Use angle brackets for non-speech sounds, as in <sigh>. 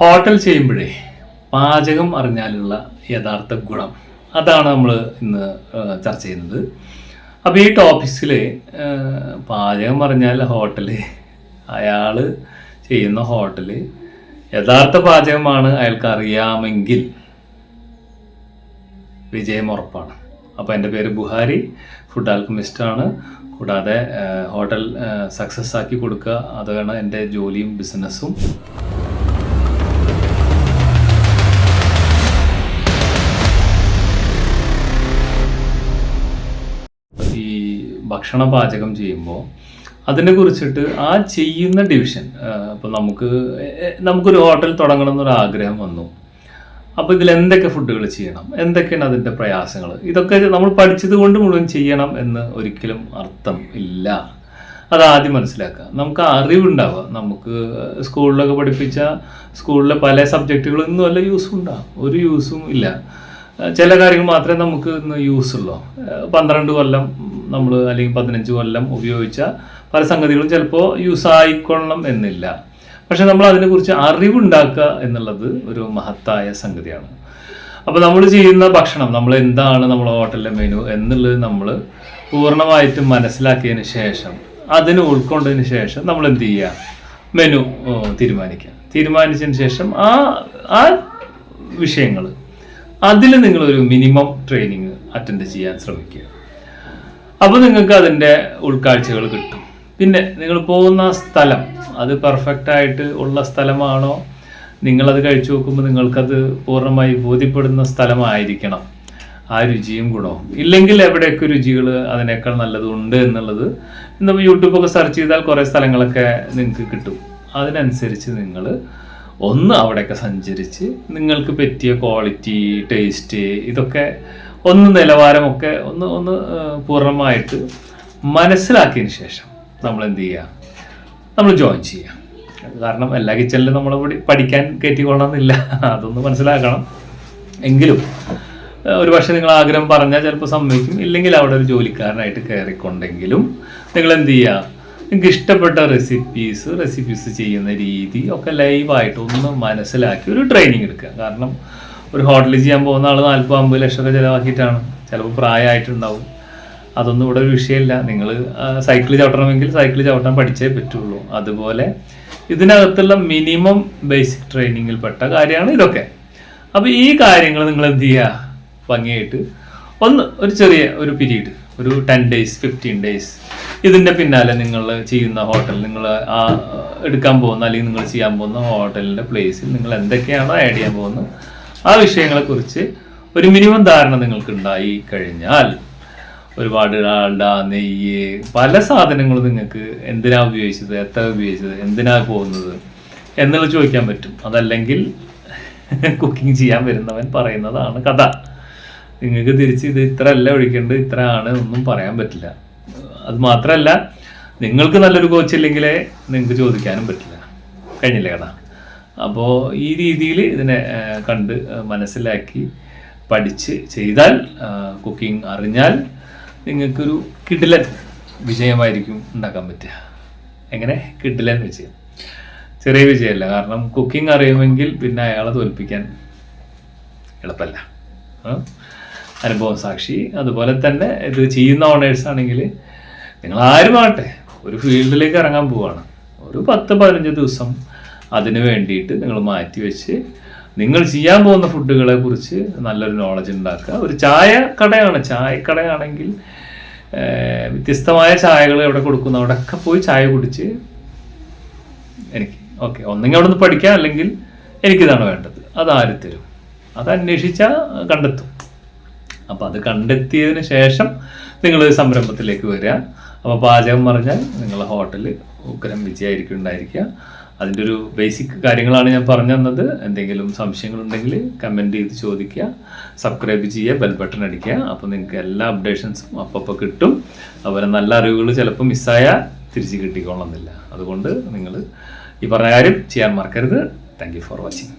Hotel ചെയ്യുമ്പോഴേ പാചകം അറിഞ്ഞാലുള്ള യഥാർത്ഥ ഗുണം. അതാണ് നമ്മൾ ഇന്ന് ചർച്ച ചെയ്യുന്നത്. അപ്പോൾ ഈ ടോപ്പിക്സിൽ പാചകം പറഞ്ഞാൽ ഹോട്ടൽ അയാൾ ചെയ്യുന്ന ഹോട്ടൽ യഥാർത്ഥ പാചകമാണ് അയാൾക്ക് അറിയാമെങ്കിൽ വിജയം ഉറപ്പാണ്. അപ്പോൾ എന്റെ പേര് ബുഹാരി ഫുഡ് ആൽക്കമിസ്റ്റാണ്. കൂടാതെ ഹോട്ടൽ സക്സസ് ആക്കി കൊടുക്കുക അതാണ് എന്റെ ജോലിയും ബിസിനസ്സും. ഭക്ഷണ പാചകം ചെയ്യുമ്പോൾ അതിനെ കുറിച്ചിട്ട് ആ ചെയ്യുന്ന ഡിവിഷൻ അപ്പോൾ നമുക്ക് നമുക്കൊരു ഹോട്ടൽ തുടങ്ങണം എന്നൊരു ആഗ്രഹം വന്നു. അപ്പോൾ ഇതിൽ എന്തൊക്കെ ഫുഡുകൾ ചെയ്യണം? എന്തൊക്കെയാണ് അതിന്റെ പ്രയാസങ്ങൾ? ഇതൊക്കെ നമ്മൾ പഠിച്ചത് കൊണ്ട് മുഴുവൻ ചെയ്യണം എന്ന് ഒരിക്കലും അർത്ഥം ഇല്ല. അത് ആദ്യം മനസ്സിലാക്കുക. നമുക്ക് അറിവുണ്ടാവുക നമുക്ക് സ്കൂളിലൊക്കെ പഠിപ്പിച്ച സ്കൂളിലെ പല സബ്ജക്റ്റുകളൊന്നും അല്ല യൂസും ഉണ്ടാവും. ഒരു യൂസും ഇല്ല. ചില കാര്യങ്ങൾ മാത്രമേ നമുക്ക് ഇന്ന് യൂസ് ഉള്ളൂ. പന്ത്രണ്ട് കൊല്ലം നമ്മൾ അല്ലെങ്കിൽ പതിനഞ്ച് കൊല്ലം ഉപയോഗിച്ച പല സംഗതികളും ചിലപ്പോൾ യൂസ് ആയിക്കൊള്ളണം എന്നില്ല. പക്ഷെ നമ്മൾ അതിനെക്കുറിച്ച് അറിവുണ്ടാക്കുക എന്നുള്ളത് ഒരു മഹത്തായ സംഗതിയാണ്. അപ്പോൾ നമ്മൾ ചെയ്യുന്ന ഭക്ഷണം നമ്മൾ എന്താണ് നമ്മുടെ ഹോട്ടലിലെ മെനു എന്നുള്ളത് നമ്മൾ പൂർണമായിട്ടും മനസ്സിലാക്കിയതിന് ശേഷം അതിന് ഉൾക്കൊണ്ടതിന് ശേഷം നമ്മൾ എന്ത് ചെയ്യുക? മെനു തീരുമാനിക്കുക. തീരുമാനിച്ചതിന് ശേഷം ആ ആ വിഷയങ്ങൾ അതിൽ നിങ്ങളൊരു മിനിമം ട്രെയിനിങ് അറ്റൻഡ് ചെയ്യാൻ ശ്രമിക്കുക. അപ്പോൾ നിങ്ങൾക്ക് അതിന്റെ ഉൾക്കാഴ്ചകൾ കിട്ടും. പിന്നെ നിങ്ങൾ പോകുന്ന സ്ഥലം അത് പെർഫെക്റ്റ് ആയിട്ട് ഉള്ള സ്ഥലമാണോ? നിങ്ങളത് കഴിച്ചു നോക്കുമ്പോൾ നിങ്ങൾക്കത് പൂർണമായി ബോധ്യപ്പെടുന്ന സ്ഥലമായിരിക്കണം. ആ രുചിയും ഗുണവും. ഇല്ലെങ്കിൽ എവിടെയൊക്കെ രുചികൾ അതിനേക്കാൾ നല്ലതുണ്ട് എന്നുള്ളത് ഇന്ന് യൂട്യൂബൊക്കെ സെർച്ച് ചെയ്താൽ കുറേ സ്ഥലങ്ങളൊക്കെ നിങ്ങൾക്ക് കിട്ടും. അതിനനുസരിച്ച് നിങ്ങൾ ഒന്ന് അവിടെയൊക്കെ സഞ്ചരിച്ച് നിങ്ങൾക്ക് പറ്റിയ ക്വാളിറ്റി ടേസ്റ്റ് ഇതൊക്കെ ഒന്ന് നിലവാരമൊക്കെ ഒന്ന് ഒന്ന് പൂർണമായിട്ട് മനസ്സിലാക്കിയതിന് ശേഷം നമ്മൾ എന്ത് ചെയ്യുക? നമ്മൾ ജോയിൻ ചെയ്യുക. കാരണം എല്ലാ കിച്ചണിലും നമ്മൾ പഠിക്കാൻ കയറ്റിക്കൊള്ളണമെന്നില്ല അതൊന്ന് മനസ്സിലാക്കണം. എങ്കിലും ഒരു പക്ഷേ നിങ്ങൾ ആഗ്രഹം പറഞ്ഞാൽ ചിലപ്പോൾ സമ്മതിക്കും. ഇല്ലെങ്കിൽ അവിടെ ഒരു ജോലിക്കാരനായിട്ട് കയറിക്കൊണ്ടെങ്കിലും നിങ്ങൾ എന്ത് ചെയ്യുക? നിങ്ങൾക്ക് ഇഷ്ടപ്പെട്ട റെസിപ്പീസ് റെസിപ്പീസ് ചെയ്യുന്ന രീതി ഒക്കെ ലൈവായിട്ട് ഒന്ന് മനസ്സിലാക്കി ഒരു ട്രെയിനിങ് എടുക്കുക. കാരണം ഒരു ഹോട്ടലിൽ ചെയ്യാൻ പോകുന്ന ആൾ നാൽപ്പത് അമ്പത് ലക്ഷമൊക്കെ ചിലവാക്കിയിട്ടാണ്. ചിലപ്പോൾ പ്രായമായിട്ടുണ്ടാവും. അതൊന്നും ഇവിടെ ഒരു വിഷയമില്ല. നിങ്ങൾ സൈക്കിൾ ചവിട്ടണമെങ്കിൽ സൈക്കിൾ ചവിട്ടാൻ പഠിച്ചേ പറ്റുള്ളൂ. അതുപോലെ ഇതിനകത്തുള്ള മിനിമം ബേസിക് ട്രെയിനിങ്ങിൽ പെട്ട കാര്യമാണ് ഇതൊക്കെ. അപ്പോൾ ഈ കാര്യങ്ങൾ നിങ്ങൾ എന്ത് ചെയ്യുക? ഭംഗിയായിട്ട് ഒന്ന് ഒരു ചെറിയ ഒരു പീരീഡ്. ഒരു ടെൻ ഡേയ്സ് ഫിഫ്റ്റീൻ ഡേയ്സ് ഇതിന്റെ പിന്നാലെ നിങ്ങൾ ചെയ്യുന്ന ഹോട്ടൽ നിങ്ങൾ ആ എടുക്കാൻ പോകുന്ന അല്ലെങ്കിൽ നിങ്ങൾ ചെയ്യാൻ പോകുന്ന ഹോട്ടലിന്റെ പ്ലേസിൽ നിങ്ങൾ എന്തൊക്കെയാണോ ആഡ് ചെയ്യാൻ പോകുന്നത് ആ വിഷയങ്ങളെക്കുറിച്ച് ഒരു മിനിമം ധാരണ നിങ്ങൾക്ക് ഉണ്ടായി കഴിഞ്ഞാൽ ഒരുപാട് ഡാൽഡ നെയ്യ് പല സാധനങ്ങളും നിങ്ങൾക്ക് എന്തിനാ ഉപയോഗിച്ചത് എത്ര ഉപയോഗിച്ചത് എന്തിനാ പോകുന്നത് എന്നുള്ളത് ചോദിക്കാൻ പറ്റും. അതല്ലെങ്കിൽ <laughs> കുക്കിംഗ് ചെയ്യാൻ വരുന്നവൻ പറയുന്നതാണ് കഥ. നിങ്ങൾക്ക് തിരിച്ച് ഇത് ഇത്ര അല്ല ഒഴിക്കേണ്ടത് ഇത്ര ആണ് ഒന്നും പറയാൻ പറ്റില്ല. അത് മാത്രമല്ല നിങ്ങൾക്ക് നല്ലൊരു കോച്ച് ഇല്ലെങ്കിലേ നിങ്ങൾക്ക് ചോദിക്കാനും പറ്റില്ല. കഴിഞ്ഞില്ലേ കഥ? അപ്പോൾ ഈ രീതിയിൽ ഇതിനെ കണ്ട് മനസ്സിലാക്കി പഠിച്ച് ചെയ്താൽ കുക്കിംഗ് അറിഞ്ഞാൽ നിങ്ങൾക്കൊരു കിടിലൻ വിജയമായിരിക്കും ഉണ്ടാക്കാൻ പറ്റുക. എങ്ങനെ? കിടിലൻ വിജയം. ചെറിയ വിജയമല്ല കാരണം കുക്കിംഗ് അറിയുമെങ്കിൽ പിന്നെ അയാളെ തോൽപ്പിക്കാൻ എളുപ്പമല്ല? അനുഭവം സാക്ഷി. അതുപോലെ തന്നെ ഇത് ചെയ്യുന്ന ഓണേഴ്സ് ആണെങ്കിൽ നിങ്ങൾ ആരും ആകട്ടെ ഒരു ഫീൽഡിലേക്ക് ഇറങ്ങാൻ പോവാണ്. ഒരു പത്ത് പതിനഞ്ച് ദിവസം അതിന് വേണ്ടിയിട്ട് നിങ്ങൾ മാറ്റി വെച്ച് നിങ്ങൾ ചെയ്യാൻ പോകുന്ന ഫുഡുകളെ കുറിച്ച് നല്ലൊരു നോളജ് ഉണ്ടാക്കുക. ഒരു ചായ കടയാണ്. ചായക്കടയാണെങ്കിൽ വ്യത്യസ്തമായ ചായകൾ എവിടെ കൊടുക്കുന്നു അവിടെയൊക്കെ പോയി ചായ കുടിച്ച് എനിക്ക് ഓക്കെ ഒന്നെങ്കിൽ അവിടെ നിന്ന് പഠിക്കാം അല്ലെങ്കിൽ എനിക്കിതാണ് വേണ്ടത്. അത് ആര് തരും? അത് അന്വേഷിച്ചാൽ കണ്ടെത്തും. അപ്പോൾ അത് കണ്ടെത്തിയതിന് ശേഷം നിങ്ങൾ സംരംഭത്തിലേക്ക് വരിക. അപ്പോൾ പാചകം പറഞ്ഞാൽ നിങ്ങൾ ഹോട്ടൽ ഉഗ്രം വിജയമായിരിക്കും ഉണ്ടായിരിക്കുക അതിന്റെ ഒരു ബേസിക് കാര്യങ്ങളാണ് ഞാൻ പറഞ്ഞു തന്നത്. എന്തെങ്കിലും സംശയങ്ങളുണ്ടെങ്കിൽ കമന്റ് ചെയ്ത് ചോദിക്കുക. സബ്സ്ക്രൈബ് ചെയ്യുക ബെൽ ബട്ടൺ അടിക്കുക. അപ്പോൾ നിങ്ങൾക്ക് എല്ലാ അപ്ഡേഷൻസും അപ്പോൾ കിട്ടും. അതുപോലെ നല്ല അറിവുകൾ ചിലപ്പോൾ മിസ്സായാൽ തിരിച്ച് കിട്ടിക്കൊള്ളുന്നില്ല അതുകൊണ്ട് നിങ്ങൾ ഈ പറഞ്ഞ കാര്യം ചെയ്യാൻ മറക്കരുത്. Thank for watching